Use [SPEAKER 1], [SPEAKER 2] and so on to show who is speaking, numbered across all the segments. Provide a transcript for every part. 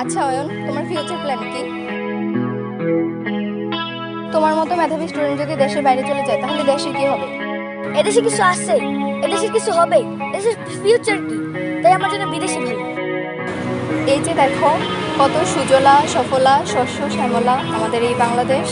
[SPEAKER 1] আচ্ছা অয়ন তোমার future plan কি? তোমার মতো মেধাবী স্টুডেন্ট যদি দেশের বাইরে চলে যায় তাহলে দেশে কি হবে?
[SPEAKER 2] এদেশে কিছু আছে এদেশে কিছু হবে দেশের ফিউচার কি? তাই আমার জন্য বিদেশি ভালো।
[SPEAKER 1] এই যে দেখো কত সুজলা সফলা শস্য শ্যামলা আমাদের এই বাংলাদেশ।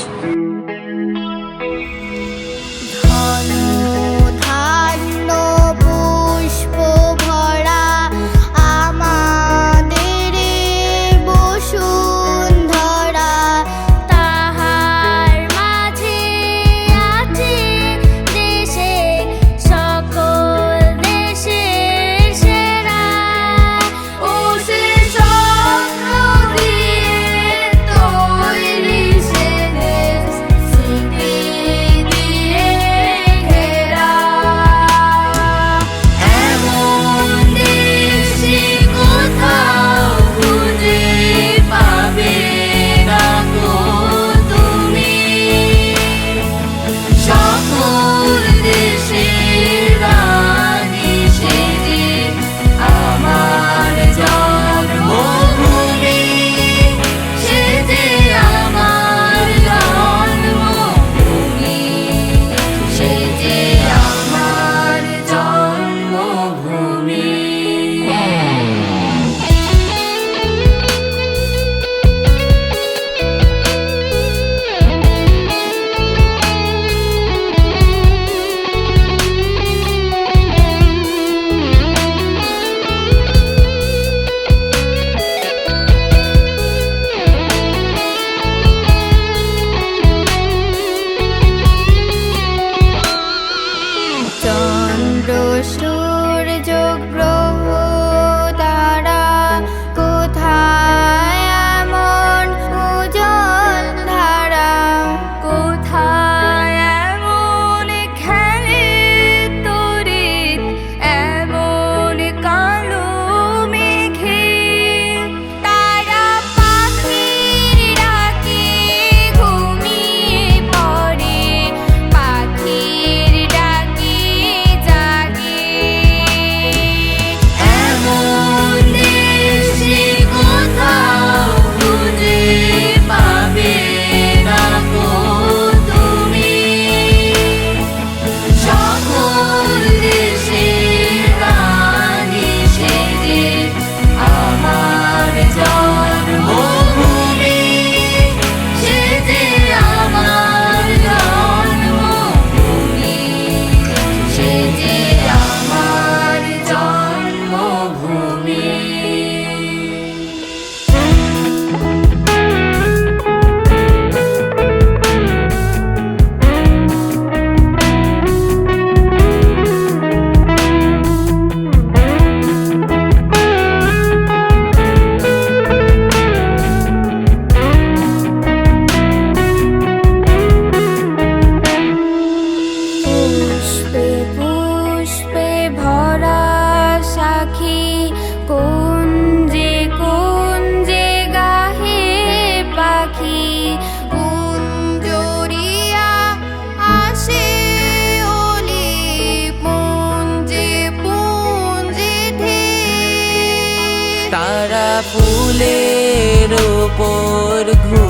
[SPEAKER 2] would agree.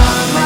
[SPEAKER 2] I'm